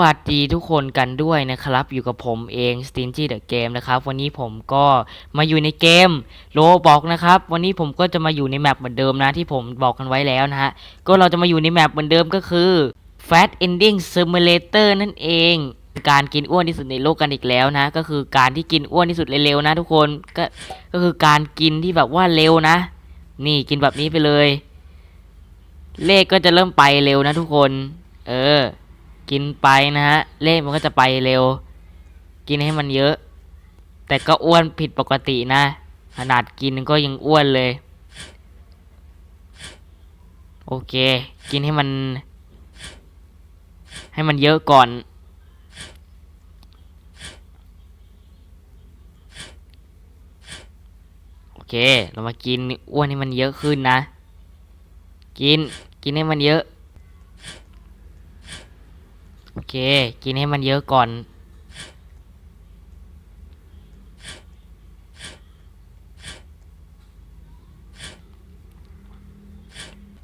วัสดีทุกคนกันด้วยนะครับ อยู่กับผมเอง Stingy the Game นะครับ วันนี้ผมก็มาอยู่ในเกมโลบอกนะครับ วันนี้ผมก็จะมาอยู่ในแมปเหมือนเดิมนะที่ผมบอกกันไว้แล้วนะฮะ ก็เราจะมาอยู่ในแมปเหมือนเดิมก็คือ Fat Ending Simulator นั่นเอง การกินอ้วนที่สุดในโลกกันอีกแล้วนะ ก็คือการที่กินอ้วนที่สุดเร็วๆนะ ทุกคนก็ก็คือการกินที่แบบว่าเร็วนะ นี่กินแบบนี้ไปเลย เลขก็จะเริ่มไปเร็วนะทุกคน เออ กินไปนะฮะ เลขมันก็จะไปเร็ว กินให้มันเยอะ แต่ก็อ้วนผิดปกตินะ ขนาดกินก็ยังอ้วนเลย โอเค กินให้มัน ให้มันเยอะก่อน โอเค เรามากินอ้วนให้มันเยอะขึ้นนะ กิน กินให้มันเยอะ โอเค กินให้มันเยอะก่อน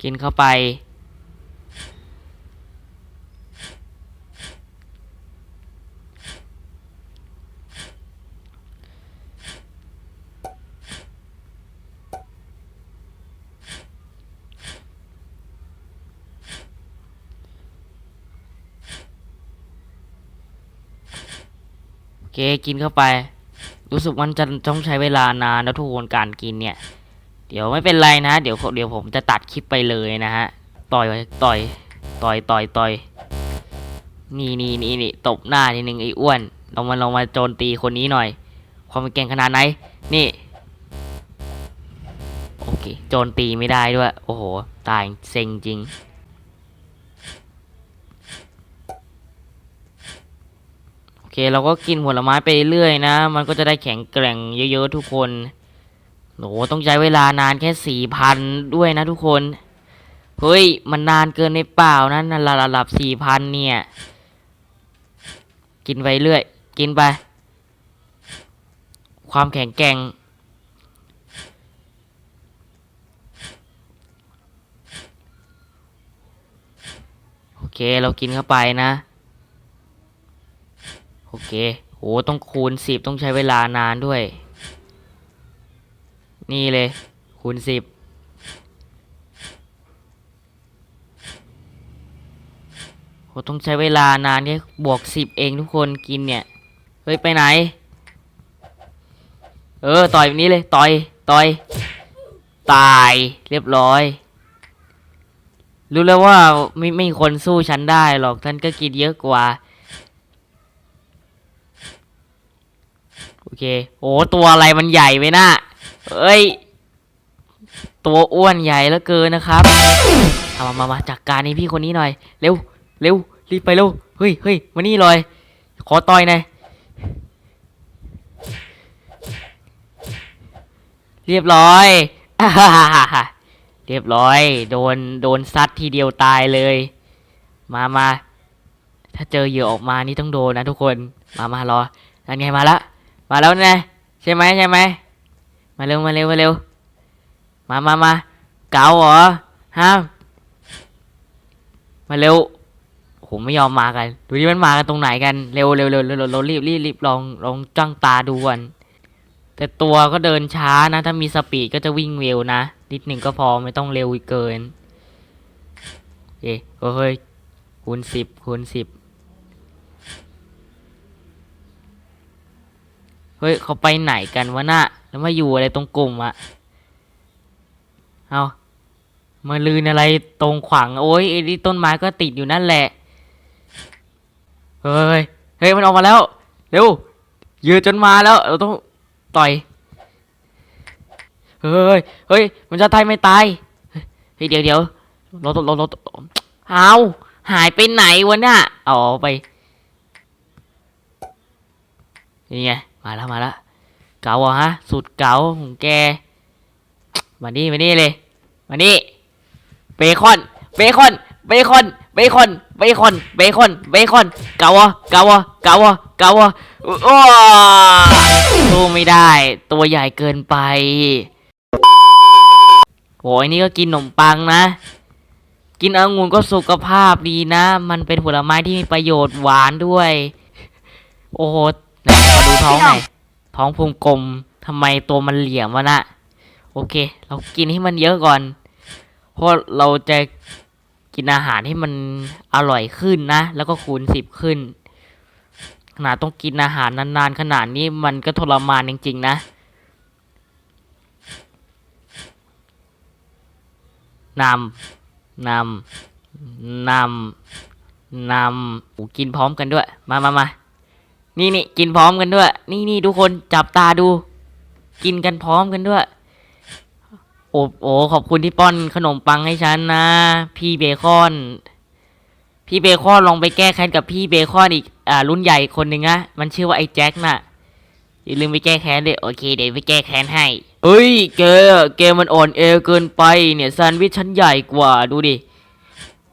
กินเข้าไป โอ เคกินเข้าไป รู้สึกมันจะต้องใช้เวลานานนะทุกคนการกินเนี่ย เดี๋ยวไม่เป็นไรนะ เดี๋ยวเดี๋ยวผมจะตัดคลิปไปเลยนะฮะ ต่อยต่อยต่อยต่อยต่อยนี่นี่นี่นี่ตบหน้านิดนึงไอ้อ้วนเรามาเรามาโจมตีคนนี้หน่อย ความเป็นเก่งขนาดไหน นี่โอเคโจมตีไม่ได้ด้วย โอ้โห ตายเซ็งจริง โอ เคเราก็กินผลไม้ไปเรื่อยนะ มันก็จะได้แข็งแกร่งเยอะๆทุกคนโหต้องใช้เวลานานแค่สี่พันด้วยนะทุกคนเฮ้ยมันนานเกินในเปล่านะนั่นระดับสี่พันเนี่ย กินไปเรื่อย กินไป ความแข็งแกร่งโอเคเรากินเข้าไปนะ โอเคโหต้องคูณสิบต้องใช้เวลานานด้วย นี่เลย คูณสิบโหต้องใช้เวลานานแค่บวกสิบเองทุกคนกินเนี่ย เฮ้ย ไปไหน เออ ต่อยแบบนี้เลย ต่อย ต่อย ตายเรียบร้อยรู้แล้วว่าไม่ไม่มีคนสู้ฉันได้หรอกท่านก็กินเยอะกว่า โอ เค โอ้ตัวอะไรมันใหญ่ไปน่ะเอ้ย ตัวอ้วนใหญ่แล้วเกินนะครับ เอามามามาจัดกการนี้พี่คนนี้หน่อย เร็ว เร็ว รีบไปเร็ว เฮ้ยเฮ้ยมานี่เลย ขอต่อยหน่อย เรียบร้อย เรียบร้อย โดน โดนซัดทีเดียวตายเลย มามาถ้าเจอเหยื่อออกมานี่ต้องโดนนะทุกคน มามารอนั่นไงมาละ มาแล้วไงใช่ไหมใช่ไหมมาเร็วมาเร็วมาเร็วมามามาเกาเหรอห้ามมาเร็วโอ้โหไม่ยอมมากันดูที่มันมากันตรงไหนกันเร็วเร็วเร็วเร็วเรารีบรีบรีบลองลองจ้องตาดูก่อนแต่ตัวก็เดินช้านะ ถ้ามีสปีดก็จะวิ่งเร็วนะนิดหนึ่งก็พอไม่ต้องเร็วเกินเอ๊ะเฮ้ยคูณสิบคูณสิบ เฮ้ยเขาไปไหนกันวะน่ะแล้วมาอยู่อะไรตรงกลุ่มอะเอามาลืนอะไรตรงขวางโอ้ยไอ้ที่ต้นไม้ก็ติดอยู่นั่นแหละ เฮ้ย เฮ้ยมันออกมาแล้ว เร็ว ยืนจนมาแล้วเราต้องต่อย เฮ้ย เฮ้ย มันจะตายไม่ตาย เฮ้ยเดี๋ยวเดี๋ยวเราต้องเราเราเอาหายไปไหนวะเนี่ยเอาอไปนี่ไง มาแล้วมาแล้วเก๋าอะฮะสุดเก๋าของแกมานี่มานี่เลยมานี่เบคอนเบคอนเบคอนเบคอนเบคอนเบคอนเบคอนเก๋าอะเก๋าอะเก๋าอะเก๋าอะอ้อสู้ไม่ได้ ตัวใหญ่เกินไปโหยนี่ก็กินขนมปังนะ กินองุ่นก็สุขภาพดีนะ มันเป็นผลไม้ที่มีประโยชน์หวานด้วย โอ้โห ไหนมาดูท้องหน่อยท้องพุงกลมทำไมตัวมันเหลี่ยมวะนะโอเค เรากินให้มันเยอะก่อน เพราะเราจะกินอาหารให้มันอร่อยขึ้นนะ แล้วก็คูณสิบขึ้น ขนาดต้องกินอาหารนานๆ ขนาดนี้มันก็ทรมานจริงๆนะ นำ นำ นำ นำโอ้กินพร้อมกันด้วย มามามา นี่นี่กินพร้อมกันด้วย นี่นี่ทุกคนจับตาดู กินกันพร้อมกันด้วย โอ้โอขอบคุณที่ป้อนขนมปังให้ฉันนะ พี่เบคอน พี่เบคอนลองไปแก้แค้นกับพี่เบคอนอีกอ่ารุ่นใหญ่คนหนึ่งนะมันชื่อว่าไอ้แจ็คน่ะอย่าลืมไปแก้แค้นเลยโอเคเดี๋ยวไปแก้แค้นให้เฮ้ยแกแกมันอ่อนแอวเกินไปเนี่ยแซนด์วิชชั้นใหญ่กว่าดูดิ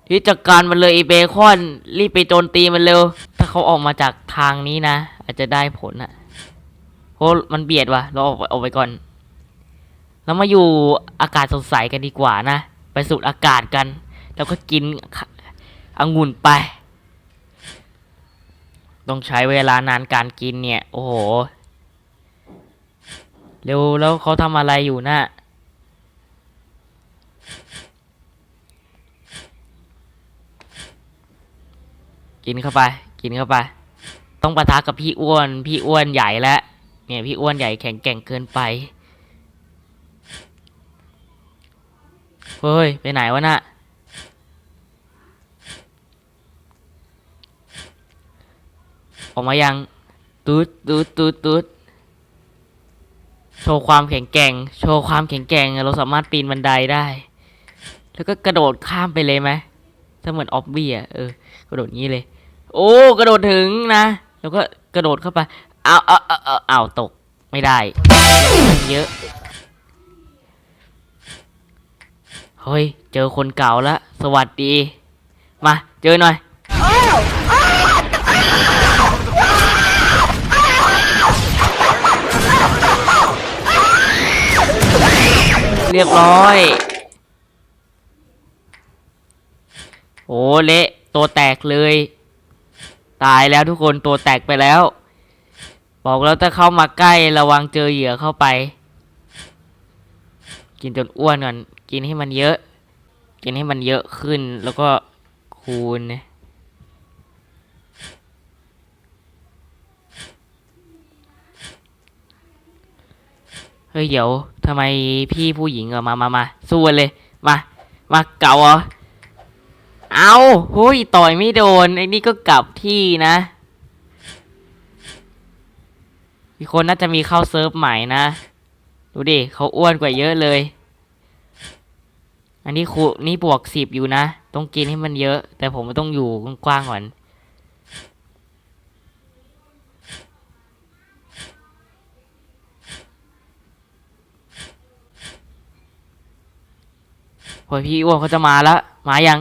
ที่จัดการมันเลยไอเบคอนรีบไปโจมตีมันเร็ว เขาออกมาจากทางนี้นะ อาจจะได้ผลอะเพราะมันเบียดว่ะ เราออกออกไปก่อนเรามาอยู่อากาศสดใสกันดีกว่านะ ไปสูดอากาศกัน แล้วก็กินองุ่นไป ต้องใช้เวลานานการกินเนี่ย โอ้โห เร็วแล้วเขาทำอะไรอยู่นะ่ะกินเข้าไป กินเข้าไป ต้องปะทะกับพี่อ้วน พี่อ้วนใหญ่แล้วเนี่ยพี่อ้วนใหญ่แข็งแกร่งเกินไป เฮ้ย ไปไหนวะน่ะ ออกมายังตูดตูดตูดตูดโชว์ความแข็งแกร่ง โชว์ความแข็งแกร่ง เราสามารถปีนบันไดได้ แล้วก็กระโดดข้ามไปเลยไหมถ้าเหมือนออบบี้อะ เออ กระโดดงี้เลย โอ้กระโดดถึงนะ แล้วก็กระโดดเข้าไปเอาเอาเอาเอาเอาตกไม่ได้ เยอะเฮ้ยเจอคนเก่าแล้วสวัสดี มาเจอหน่อยเรียบร้อย โอ้เละ ตัวแตกเลย ตายแล้วทุกคนตัวแตกไปแล้ว บอกแล้วถ้าเข้ามาใกล้ระวังเจอเหยื่อเข้าไป กินจนอ้วนก่อนกินให้มันเยอะ กินให้มันเยอะขึ้นแล้วก็คูณเฮ้ยเดี๋ยวทำไมพี่ผู้หญิงอะมามามาสู้กันเลย มา มาเก่าเหรอ เอาเฮ้ยต่อยไม่โดน ไอ้นี่ก็กลับที่นะมีคนน่าจะมีเข้าเซิร์ฟใหม่นะ ดูดิเขาอ้วนกว่าเยอะเลย อันนี้ครูนี่บวกสิบอยู่นะ ต้องกินให้มันเยอะ แต่ผมต้องอยู่กว้างๆก่อนโอ้ยพี่อ้วนเขาจะมาแล้ว มายัง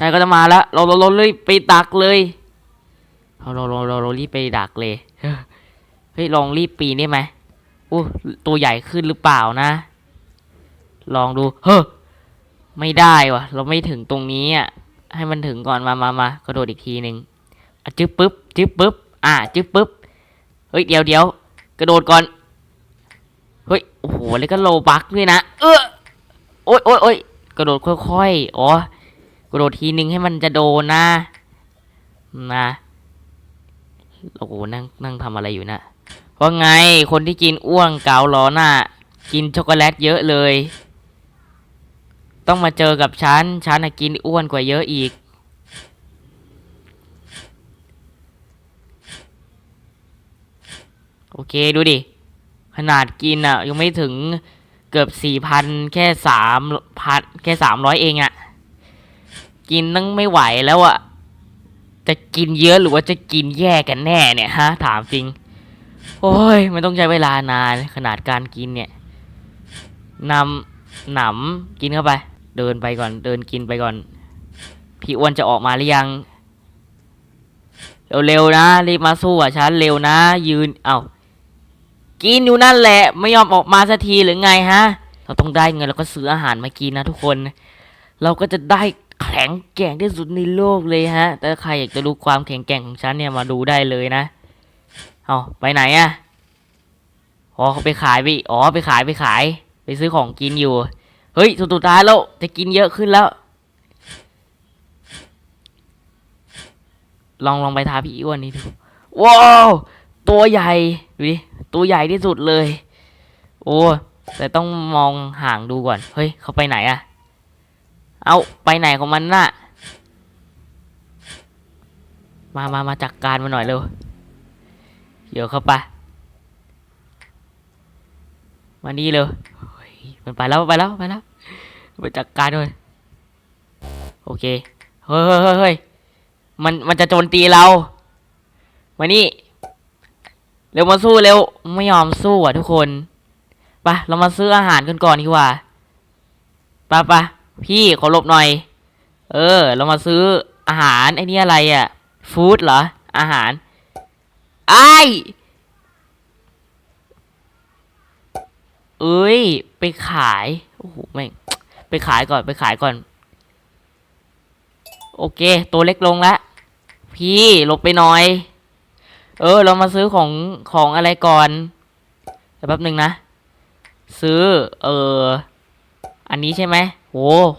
นายก็จะมาแล้ว เราเราเราเลยไปดักเลยเราเราเราเราเรารีบไปดักเลย เฮ้ยลองรีบปีนได้ไหมอู้ตัวใหญ่ขึ้นหรือเปล่านะ ลองดู เฮ้อไม่ได้วะเราไม่ถึงตรงนี้อะ ให้มันถึงก่อนมามามากระโดดอีกทีหนึ่งจึ๊บปึ๊บจึ๊บปึ๊บอะจึ๊บปึ๊บเฮ้ยเดี๋ยวเดี๋ยวกระโดดก่อนเฮ้ยโอ้โหแล้วก็โลบักด้วยนะเออโอ้ยโอ้ยโอ้ยกระโดดค่อยๆอ๋อ กระโดดทีนึงให้มันจะโดนนะ นะโอ้โหนั่งนั่งทำอะไรอยู่นะว่าไงคนที่กินอ้วงเกาล้อหน้า กินช็อกโกแลตเยอะเลย ต้องมาเจอกับฉันฉันกินอ้วนกว่าเยอะอีก โอเคดูดิ ขนาดกินอะ ยังไม่ถึงเกือบสี่พันแค่สามพันแค่สามร้อยเองอะ กินนั่งไม่ไหวแล้วอะจะกินเยอะหรือว่าจะกินแย่กันแน่เนี่ยฮะ ถามจริง โอ้ยมันต้องใช้เวลานานขนาดการกินเนี่ยนำหนำกินเข้าไป เดินไปก่อน เดินกินไปก่อน พี่อ้วนจะออกมาหรือยัง เร็วๆนะ รีบมาสู้อะฉันเร็วนะ ยืน เอา้ากินอยู่นั่นแหละ ไม่ยอมออกมาสักทีหรือไงฮะ เราต้องได้เงินแล้วก็ซื้ออาหารมากินนะทุกคน เราก็จะได้ แข็งแกร่งที่สุดในโลกเลยฮะ แต่ใครอยากจะรู้ความแข็งแกร่งของฉันเนี่ยมาดูได้เลยนะ เอาไปไหนอะอ๋อเขาไปขายไปอ๋อไปขายไปขาย ไปซื้อของกินอยู่ เฮ้ยสุดสุดท้ายแล้วจะกินเยอะขึ้นแล้ว ลองลองไปทาพี่อ้วนนี่ดูว้าวตัวใหญ่ดูดิตัวใหญ่ที่สุดเลย โอ้แต่ต้องมองห่างดูก่อน เฮ้ย เขาไปไหนอะ เอาไปไหนของมันน่ะ มามามาจัดกการมาหน่อยเร็วเดี๋ยวเข้าไป มานี่เร็วเฮ้ยมันไปแล้วไปแล้วไปแล้วไปจัดกการด้วยโอเคเฮ้ยเฮ้ยเฮ้ยเฮ้ยมันมันจะโจมตีเรา มานี่ เร็วมาสู้เร็ว ไม่ยอมสู้อะทุกคน ไป เรามาซื้ออาหารกันก่อนดีกว่า ไปไป พี่ขอหลบหน่อย เออ เรามาซื้ออาหารไอ้นี่อะไรอะ ฟู้ดเหรอ อาหารไอเอ้ย ไปขาย โอ้โห แม่ง ไปขายก่อน ไปขายก่อน โอเค ตัวเล็กลงแล้วพี่หลบไปหน่อย เออ เรามาซื้อของของอะไรก่อนแป๊บหนึ่งนะ ซื้อ เออ อันนี้ใช่ไหม โห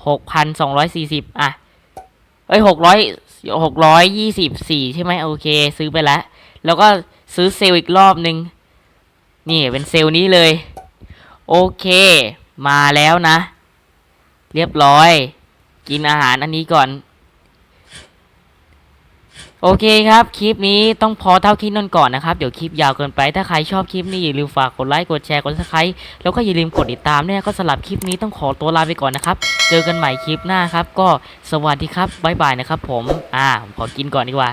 หกพันสองร้อยสี่สิบอะ เอ้ยหกร้อยหกร้อยยี่สิบสี่ใช่ไหมโอเค ซื้อไปแล้ว แล้วก็ซื้อเซลล์อีกรอบหนึ่งนี่เป็นเซลล์นี้เลย โอเค มาแล้วนะ เรียบร้อย กินอาหารอันนี้ก่อน โอเคครับ คลิปนี้ต้องพอเท่าคลิปนั่นก่อนนะครับ เดี๋ยวคลิปยาวเกินไป ถ้าใครชอบคลิปนี้อย่าลืมฝากกดไลค์ กดแชร์ กดซับสไครต์แล้วก็อย่าลืมกดติดตามด้วยก็สลับคลิปนี้ต้องขอตัวลาไปก่อนนะครับ เจอกันใหม่คลิปหน้าครับ ก็สวัสดีครับบ๊ายบายนะครับผม อ่าผมขอกินก่อนดีกว่า